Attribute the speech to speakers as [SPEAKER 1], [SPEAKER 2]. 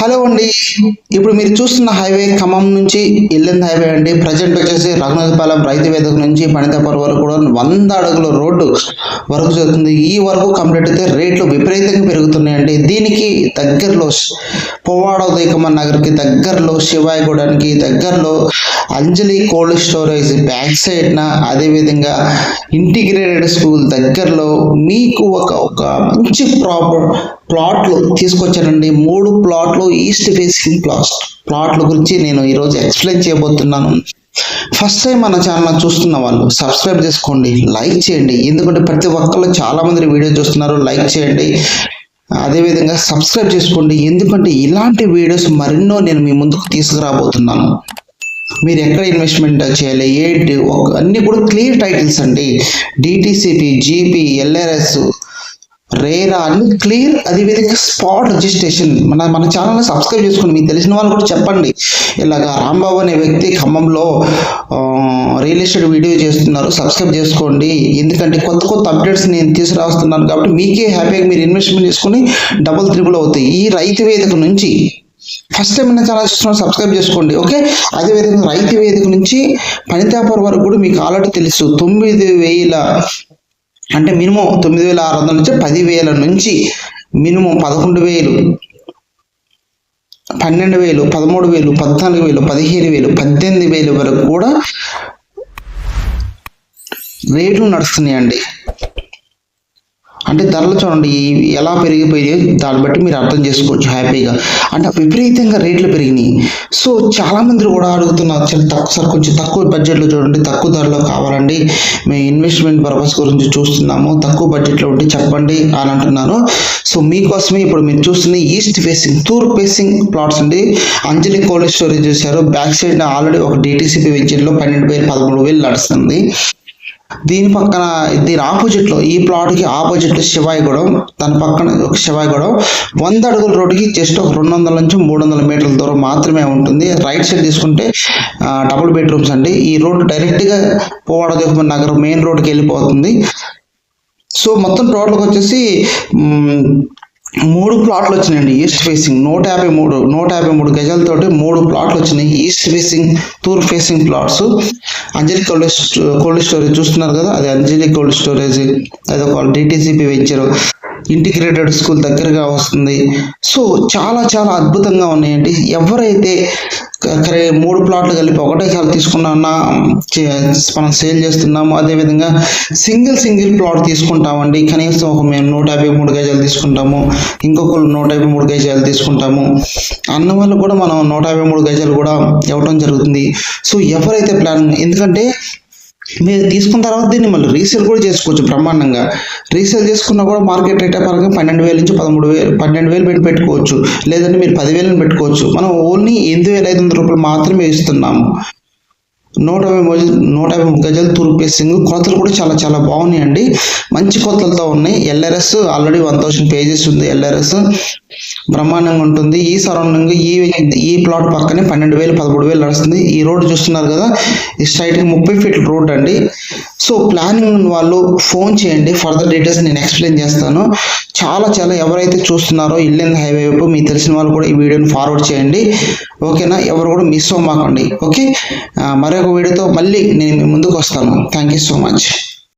[SPEAKER 1] Hello అండి. ఇప్పుడు మీరు చూస్తున్న హైవే ఖమ్మం నుంచి ఇల్లంది హైవే అండి. ప్రజెంట్ వచ్చేసి రఘునాథపాలెం రైతు వేదిక నుంచి పణితాపురం వరకు కూడా వంద అడుగుల రోడ్డు వరకు జరుగుతుంది. ఈ వరకు కంప్లీట్ అయితే రేట్లు విపరీతంగా పెరుగుతున్నాయండి. దీనికి దగ్గరలో పువ్వాడ ఉదయకమ్మ నగర్కి దగ్గరలో శివాయిగూడానికి దగ్గరలో అంజలి కోల్డ్ స్టోరేజ్ బ్యాక్ సైడ్న అదేవిధంగా ఇంటిగ్రేటెడ్ స్కూల్ దగ్గరలో మీకు ఒక ఒక మంచి ప్రాపర్ ప్లాట్లు తీసుకొచ్చానండి మూడు ప్లాట్లు ఈస్ట్ ఫేసింగ్ ప్లాట్ ప్లాట్ల గురించి నేను ఈరోజు ఎక్స్ప్లెయిన్ చేయబోతున్నాను. ఫస్ట్ టైం మన ఛానల్ చూస్తున్న వాళ్ళు సబ్స్క్రైబ్ చేసుకోండి లైక్ చేయండి. ఎందుకంటే ప్రతి ఒక్కళ్ళు చాలా మంది వీడియో చూస్తున్నారు లైక్ చేయండి. అదేవిధంగా సబ్స్క్రైబ్ చేసుకోండి. ఎందుకంటే ఇలాంటి వీడియోస్ మరెన్నో నేను మీ ముందుకు తీసుకురాబోతున్నాను. మీరు ఎక్కడ ఇన్వెస్ట్మెంట్ చేయాలి ఏంటి ఒక- అన్ని కూడా క్లియర్ టైటిల్స్ అండి. డిటిసిపి జీపీ ఎల్ఆర్ఎస్ రేరా అని క్లియర్ అదేవిధంగా స్పాట్ రిజిస్ట్రేషన్. మన మన ఛానల్ని సబ్స్క్రైబ్ చేసుకోండి మీకు తెలిసిన వాళ్ళు కూడా చెప్పండి. ఇలాగా రాంబాబు అనే వ్యక్తి ఖమ్మంలో రియల్ ఎస్టేట్ వీడియో చేస్తున్నారు. సబ్స్క్రైబ్ చేసుకోండి. ఎందుకంటే కొత్త కొత్త అప్డేట్స్ నేను తీసుకురాస్తున్నాను కాబట్టి మీకే హ్యాపీగా మీరు ఇన్వెస్ట్మెంట్ చేసుకుని డబుల్ త్రిబుల్ అవుతాయి. ఈ రైతు వేదిక నుంచి ఫస్ట్ టైం నా ఛానల్ చూస్తున్నా సబ్స్క్రైబ్ చేసుకోండి ఓకే? అదేవిధంగా రైతు వేదిక నుంచి పనితాపురం వరకు కూడా మీకు ఆల్రెడీ తెలుసు. తొమ్మిది వేల అంటే మినిమం తొమ్మిది వేల ఆరు వందల నుంచి పదివేల నుంచి మినిమం పదకొండు వేలు పన్నెండు వేలు పదమూడు వేలు పద్నాలుగు వేలు పదిహేను వేలు పద్దెనిమిది వేలు వరకు కూడా రేట్లు నడుస్తున్నాయండి. అంటే ధరలు చూడండి ఎలా పెరిగిపోయాయి దాన్ని బట్టి మీరు అర్థం చేసుకోవచ్చు హ్యాపీగా. అంటే విపరీతంగా రేట్లు పెరిగినాయి. సో చాలా మంది కూడా అడుగుతున్నారు చాలా తక్కువ సార్ కొంచెం తక్కువ బడ్జెట్లో చూడండి తక్కువ ధరలో కావాలండి. మేము ఇన్వెస్ట్మెంట్ పర్పస్ గురించి చూస్తున్నాము తక్కువ బడ్జెట్లో ఉంటే చెప్పండి అని అంటున్నారు. సో మీకోసమే ఇప్పుడు మీరు చూస్తున్న ఈస్ట్ ఫేసింగ్ తూర్పు ఫేసింగ్ ప్లాట్స్ అండి. అంజలి కోల్డ్ స్టోరేజ్ చూశారు. బ్యాక్ సైడ్ ఆల్రెడీ ఒక డీటీసీపీ వెంచర్లో పన్నెండు వేలు పదమూడు వేలు నడుస్తుంది. దీని పక్కన దీని ఆపోజిట్లో ఈ ప్లాట్కి ఆపోజిట్లో శివాయిగూడెం దాని పక్కన ఒక శివాయిగూడెం వంద అడుగుల రోడ్డుకి జస్ట్ ఒక రెండు వందల నుంచి మూడు వందల మీటర్ల దూరం మాత్రమే ఉంటుంది. రైట్ సైడ్ తీసుకుంటే డబుల్ బెడ్రూమ్స్ అండి. ఈ రోడ్డు డైరెక్ట్గా పోవాడ నగరం మెయిన్ రోడ్డుకి వెళ్ళిపోతుంది. సో మొత్తం టోటల్గా వచ్చేసి మూడు ప్లాట్లు వచ్చినాయండి. ఈస్ట్ ఫేసింగ్ నూట యాభై మూడు నూట యాభై మూడు గజాలతోటి మూడు ప్లాట్లు వచ్చినాయి. ఈస్ట్ ఫేసింగ్ తూర్పు facing plots Anjali cold cold storage చూస్తున్నారు కదా? అది అంజలి కోల్డ్ స్టోరేజ్ అది ఒక డిటీసీపీ వెంచర్ ఇంటిగ్రేటెడ్ స్కూల్ దగ్గరగా వస్తుంది. సో చాలా చాలా అద్భుతంగా ఉన్నాయండి. ఎవరైతే మూడు ప్లాట్లు కలిపి ఒకటేసారి తీసుకున్నా మనం సేల్ చేస్తున్నాము అదేవిధంగా సింగిల్ సింగిల్ ప్లాట్ తీసుకుంటామండి. కనీసం ఒక మేము నూట యాభై మూడు గజాలు తీసుకుంటాము. ఇంకొకరు నూట యాభై మూడు గజాలు తీసుకుంటాము. అన్న వాళ్ళు కూడా మనం నూట యాభై మూడు గజాలు కూడా ఇవ్వడం జరుగుతుంది. సో ఎవరైతే ప్లాన్ ఎందుకంటే మీరు తీసుకున్న తర్వాత దీన్ని మళ్ళీ రీసేల్ కూడా చేసుకోవచ్చు బ్రహ్మాండంగా. రీసేల్ చేసుకున్నా కూడా మార్కెట్ రేట్ పరంగా పన్నెండు వేల నుంచి పదమూడు వేలు పన్నెండు వేలు పెట్టి పెట్టుకోవచ్చు. లేదంటే మీరు పదివేలను పెట్టుకోవచ్చు. మనం ఓన్లీ ఎనిమిది వేల ఐదు వందల రూపాయలు మాత్రమే ఇస్తున్నాము నూట యాభై గజ- నూట యాభై గజాలు తూర్పు పేసింగ్ కొలతలు కూడా చాలా చాలా బాగున్నాయండి. మంచి కొలతలతో ఉన్నాయి. LRS already one thousand pages ఉంది. ఎల్ఆర్ఎస్ బ్రహ్మాండంగా ఉంటుంది. ఈ సరౌండింగ్ ఈ ఈ ప్లాట్ పక్కనే పన్నెండు వేలు పదమూడు వేలు నడుస్తుంది. ఈ రోడ్ చూస్తున్నారు కదా ఈ స్ట్రైట్కి ముప్పై ఫీట్ల రోడ్ అండి. సో ప్లానింగ్ వాళ్ళు ఫోన్ చేయండి ఫర్దర్ డీటెయిల్స్ నేను ఎక్స్ప్లెయిన్ చేస్తాను. చాలా చాలా ఎవరైతే చూస్తున్నారో ఇల్లెంద హైవే వైపు మీకు తెలిసిన వాళ్ళు కూడా ఈ వీడియోని ఫార్వర్డ్ చేయండి. ఓకేనా? ఎవరు కూడా మిస్ అవ్వమాకండి. ఓకే? మరొక వీడియోతో మళ్ళీ నేను మీ ముందుకు వస్తాను. Thank you so much